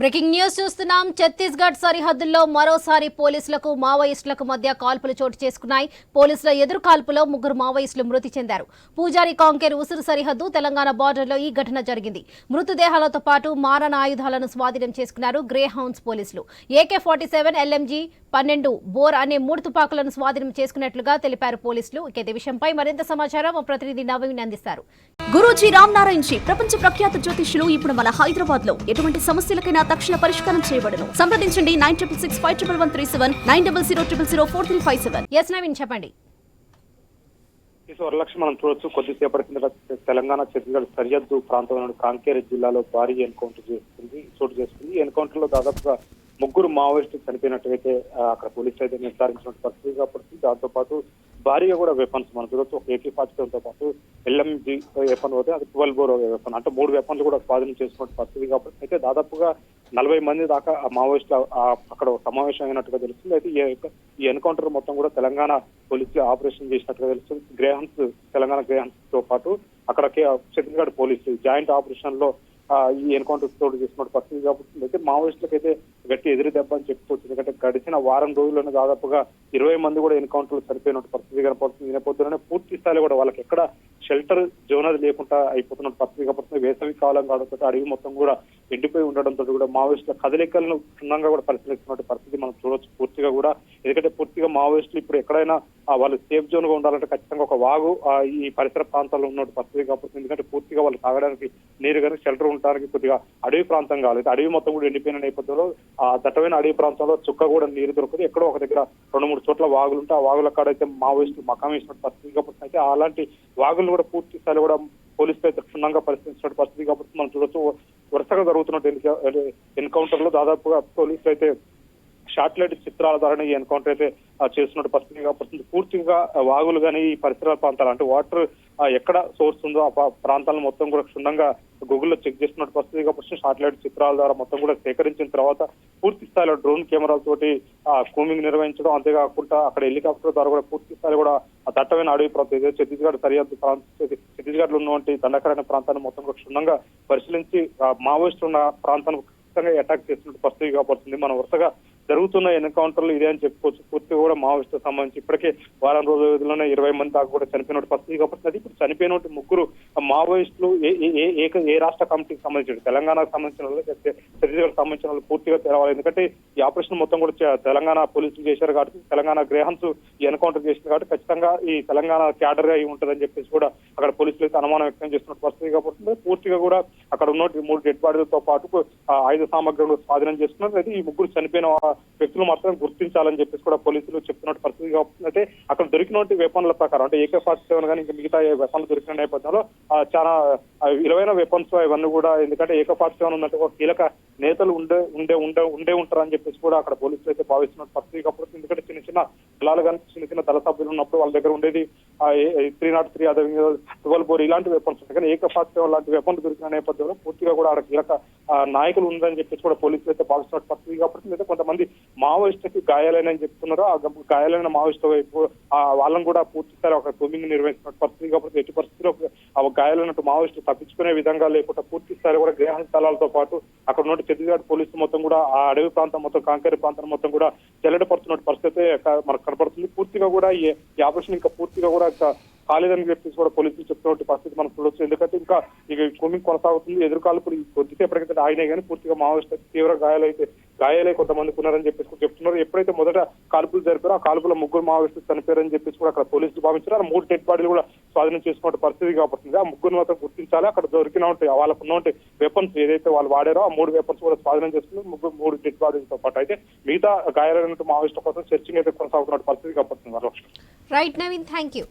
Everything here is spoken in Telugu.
బ్రేకింగ్ న్యూస్ చూస్తున్నాం. ఛత్తీస్గఢ్ సరిహద్దుల్లో మరోసారి పోలీసులకు మావోయిస్టులకు మధ్య కాల్పులు చోటు చేసుకున్నాయి. పోలీసుల ఎదురు కాల్పులో ముగ్గురు మావోయిస్టులు మృతి చెందారు. పూజారి కాంకేర్ ఉసురు సరిహద్దు తెలంగాణ బార్డర్లో ఈ ఘటన జరిగింది. మృతదేహాలతో పాటు మారణ ఆయుధాలను స్వాధీనం చేసుకున్నారు గ్రే హౌన్స్ పోలీసులు. ఏకే ఫార్టీ సెవెన్ ఎల్ఎంజీ పన్నెండు బోర్ అనే మూడు తుపాకులను స్వాధీనం చేసుకున్నట్లుగా తెలిపారు పోలీసులు. ఇక విషయంపై మరింత సమాచారం మా ప్రతినిధి నవీన్ అందిస్తారు. గురూజీ రామ్ నారాయణ్ జీ ప్రపంచ ప్రఖ్యాత జ్యోతిష్యులు ఇప్పుడు మన హైదరాబాద్లో ఎటువంటి సమస్యలకైనా తక్షణ పరిష్కారం చేయబడను. సంప్రదించండి nine triple six five triple one three seven nine double zero triple zero four three five seven. Yes Naveen చెప్పండి. వరలక్ష్మి మనం చూడొచ్చు. కొద్దిసేపటి కిందట తెలంగాణ ఛత్తీస్గఢ్ సరిహద్దు ప్రాంతంలోని కాంకేర్ జిల్లాలో భారీ ఎన్కౌంటర్ చేస్తుంది చోటు చేసుకుంది. ఈ ఎన్కౌంటర్లో దాదాపుగా ముగ్గురు మావోయిస్టులు చనిపోయినట్టుగైతే ఆ, అక్కడ పోలీసులు అయితే నిర్ధారించిన పరిస్థితి కాబట్టి దాంతో పాటు భారీగా కూడా వెపన్స్ మనం చూడొచ్చు ఒక ఏపీ ఫార్టీ తో పాటు ఎల్ఎంజి వెపన్ పోతే అది ట్వెల్వ్ బోర్ వెపన్ అంటే మూడు వెపన్లు కూడా స్వాధీనం చేసుకున్న పరిస్థితి కాబట్టి అయితే దాదాపుగా నలభై మంది దాకా ఆ మావోయిస్టులు అక్కడ సమావేశం అయినట్టుగా తెలుస్తుంది. అయితే ఈ ఎన్కౌంటర్ మొత్తం కూడా తెలంగాణ పోలీసులు ఆపరేషన్ చేసినట్టుగా తెలుస్తుంది. గ్రేహన్స్ తెలంగాణ గ్రేహన్స్తో పాటు అక్కడ కే- ఛత్తీస్గఢ్ పోలీసులు జాయింట్ ఆపరేషన్లో ఈ ఎన్కౌంటర్ తోడు చేసిన పరిస్థితి కాబట్టి అయితే మావోయిస్టులకు అయితే గట్టి ఎదురు దెబ్బ అని చెప్పుకోవచ్చు. ఎందుకంటే గడిచిన వారం రోజుల్లోనే దాదాపుగా ఇరవై మంది కూడా ఎన్కౌంటర్ సరిపోయినట్టు పరిస్థితి కనపడుతుంది. నేపథ్యంలోనే పూర్తి స్థాయిలో కూడా వాళ్ళకి ఎక్కడ షెల్టర్ జోన్ అది లేకుండా అయిపోతున్న పరిస్థితి కనపడుతుంది. వేసవి కాలం కావడంతో అడవి మొత్తం కూడా ఎండిపోయి ఉండడంతో కూడా మావోయిస్టుల కదలికలను క్షుణ్ణంగా కూడా పరిశీలిస్తున్న పరిస్థితి మనం చూడొచ్చు పూర్తిగా కూడా. ఎందుకంటే పూర్తిగా మావోయిస్టులు ఇప్పుడు ఎక్కడైనా వాళ్ళు సేఫ్ జోన్గా ఉండాలంటే ఖచ్చితంగా ఒక వాగు ఈ పరిసర ప్రాంతాల్లో ఉన్న పరిస్థితి కాబట్టి ఎందుకంటే పూర్తిగా వాళ్ళు తాగడానికి నీరు కానీ షెల్టర్ ఉండడానికి కొద్దిగా అడవి ప్రాంతం కాలేదు అడవి మొత్తం కూడా ఎండిపోయిన నేపథ్యంలో ఆ దట్టమైన అడవి ప్రాంతంలో చుక్క కూడా నీరు దొరకదు. ఎక్కడో ఒక దగ్గర రెండు మూడు చోట్ల వాగులు ఉంటే ఆ వాగుల కాడైతే మావోయిస్టులు మకాం వేసిన పరిస్థితి కాబట్టి అయితే అలాంటి వాగులు కూడా పూర్తి స్థాయిలో కూడా పోలీసులు అయితే క్షుణ్ణంగా పరిశీలించిన పరిస్థితి కాబట్టి మనం చూడొచ్చు. వరుసగా జరుగుతున్న ఎన్కౌంటర్లో దాదాపుగా పోలీసులు అయితే షార్ట్లైట్ చిత్రాల ద్వారా ఈ ఎన్కౌంటర్ అయితే చేస్తున్నట్టు పరిస్థితి కాబట్టి పూర్తిగా వాగులు కానీ ఈ పరిసర ప్రాంతాలు అంటే వాటర్ ఎక్కడ సోర్స్ ఉందో ఆ ప్రాంతాలను మొత్తం కూడా క్షుణ్ణంగా గూగుల్లో చెక్ చేస్తున్నట్టు పరిస్థితి కాబట్టి శాటిలైట్ చిత్రాల ద్వారా మొత్తం కూడా సేకరించిన తర్వాత పూర్తి స్థాయిలో డ్రోన్ కెమెరాలతోటి కూమింగ్ నిర్వహించడం అంతేకాకుండా అక్కడ హెలికాప్టర్ ద్వారా కూడా పూర్తి స్థాయిలో కూడా దట్టమైన అడవి ప్రాంతం ఏదైతే ఛత్తీస్గఢ్ సరిహద్దు ప్రాంతం ఛత్తీస్గఢ్లో ఉన్నటువంటి దండకరైన ప్రాంతాన్ని మొత్తం కూడా క్షుణ్ణంగా పరిశీలించి ఆ, మావోయిస్టులు ఉన్న ప్రాంతాన్ని ఖచ్చితంగా అటాక్ చేస్తున్న పరిస్థితి కాబడుతుంది మనం వరుసగా జరుగుతున్న ఎన్కౌంటర్లు ఇదే అని చెప్పుకోవచ్చు. పూర్తిగా కూడా మావోయిస్టులకు సంబంధించి ఇప్పటికే వారం రోజుల వ్యవధిలోనే ఇరవై మంది దాకా కూడా చనిపోయిన పరిస్థితి. కాబట్టి ఇప్పుడు చనిపోయిన ముగ్గురు మావోయిస్టులు ఏ ఏ- ఏ ఏ- రాష్ట్ర కమిటీకి సంబంధించిన తెలంగాణకు సంబంధించిన వాళ్ళు ఛత్తీస్గఢ్ సంబంధించిన వాళ్ళు పూర్తిగా తెలవాలి. ఎందుకంటే ఈ ఆపరేషన్ మొత్తం కూడా తెలంగాణ పోలీసులు చేశారు కాబట్టి తెలంగాణ గ్రేహన్స్ ఈ ఎన్కౌంటర్ చేశారు కాబట్టి ఖచ్చితంగా ఈ తెలంగాణ క్యాడర్ అయి ఉంటుందని చెప్పేసి కూడా అక్కడ పోలీసులు అయితే అనుమానం వ్యక్తం చేస్తున్న పరిస్థితి. కాబట్టి పూర్తిగా కూడా అక్కడ ఉన్న మూడు డెడ్ బాడీలతో పాటు ఆయుధ సామగ్రిలు స్వాధీనం చేస్తున్నారు అయితే ఈ ముగ్గురు చనిపోయిన వ్యక్తులు మాత్రం గుర్తించాలని చెప్పేసి కూడా పోలీసులు చెప్తున్న పరిస్థితి కాబట్టి అంటే అక్కడ దొరికినటువంటి వెపన్ల ప్రకారం అంటే ఏకే ఫార్టీ సెవెన్ కానీ ఇంకా మిగతా వెపన్లు దొరికిన నేపథ్యంలో చాలా విలువైన వెపన్స్ ఇవన్నీ కూడా ఎందుకంటే ఏకే ఫార్టీ సెవెన్ ఉందంటే ఒక కీలక నేతలు ఉండే ఉండే ఉండే ఉండే ఉంటారని చెప్పేసి కూడా అక్కడ పోలీసులు అయితే భావిస్తున్న పరిస్థితి కాకపోతే ఎందుకంటే చిన్న చిన్న దళాలు కానీ చిన్న చిన్న దళ సభ్యులు ఉన్నప్పుడు వాళ్ళ దగ్గర ఉండేది త్రీ నాట్ త్రీ అదే ట్వెల్వ్ బోర్ ఇలాంటి వెపన్స్ కానీ ఏక లాంటి వెపన్ దొరికిన నేపథ్యంలో పూర్తిగా కూడా అక్కడ కీలక ఆ, నాయకులు ఉందని చెప్పేసి కూడా పోలీసులు అయితే భావిస్తున్న పరిస్థితి కాబట్టి లేదా కొంతమంది మావోయిస్టులకి గాయాలైనని చెప్తున్నారు. ఆ గాయాలైన మావోయిస్టు వైపు ఆ వాళ్ళని కూడా పూర్తి స్థాయి ఒక కూమింగ్ నిర్వహిస్తున్న పరిస్థితి కాబట్టి ఎట్టి పరిస్థితిలో ఆ గాయాలైనట్టు మావోయిస్టులు తప్పించుకునే విధంగా లేకుండా పూర్తి స్థాయి కూడా గ్రహణ స్థలాలతో పాటు అక్కడ ఉన్న ఛత్తీస్గఢ్ పోలీసులు మొత్తం కూడా ఆ అడవి ప్రాంతం మొత్తం కాంకేరి ప్రాంతం మొత్తం కూడా చెల్లడపడుతున్న పరిస్థితి మనకు కనపడుతుంది. పూర్తిగా కూడా ఈ ఆపరేషన్ ఇంకా పూర్తిగా కూడా కాలేదని చెప్పేసి కూడా పోలీసులు చెప్తున్నటువంటి పరిస్థితి మనం చూడొచ్చు. ఎందుకంటే ఇంకా ఇక కూమింగ్ కొనసాగుతుంది. ఎదురుకాల్పులు కొద్దిసేపటికైతే ఆగినాయి కానీ పూర్తిగా మావోయిస్ట్ తీవ్ర గాయాలైతే గాయాలై కొంతమంది ఉన్నారని చెప్పేసి కూడా చెప్తున్నారు. ఎప్పుడైతే మొదట కాల్పులు జరిపారో ఆ కాల్పుల ముగ్గురు మావోయిస్టులు చనిపోయారని చెప్పేసి కూడా అక్కడ పోలీసులు భావించారు. ఆ మూడు డెడ్ బాడీలు కూడా స్వాధీనం చేసుకున్న పరిస్థితి కాబట్టి ఆ ముగ్గురు మాత్రం గుర్తించాలి. అక్కడ దొరికిన ఉంటాయి. వాళ్ళకు ఉన్నటువంటి వెపన్స్ ఏదైతే వాళ్ళు వాడారో ఆ మూడు వెపన్స్ కూడా స్వాధీనం చేసుకుని ముగ్గురు మూడు డెడ్ బాడీలతో పాటు అయితే మిగతా గాయాలైన మావోయిస్టుల కోసం సెర్చింగ్ అయితే కొనసాగుతున్న పరిస్థితి కాబట్టి రైట్ నవీన్ థ్యాంక్ యూ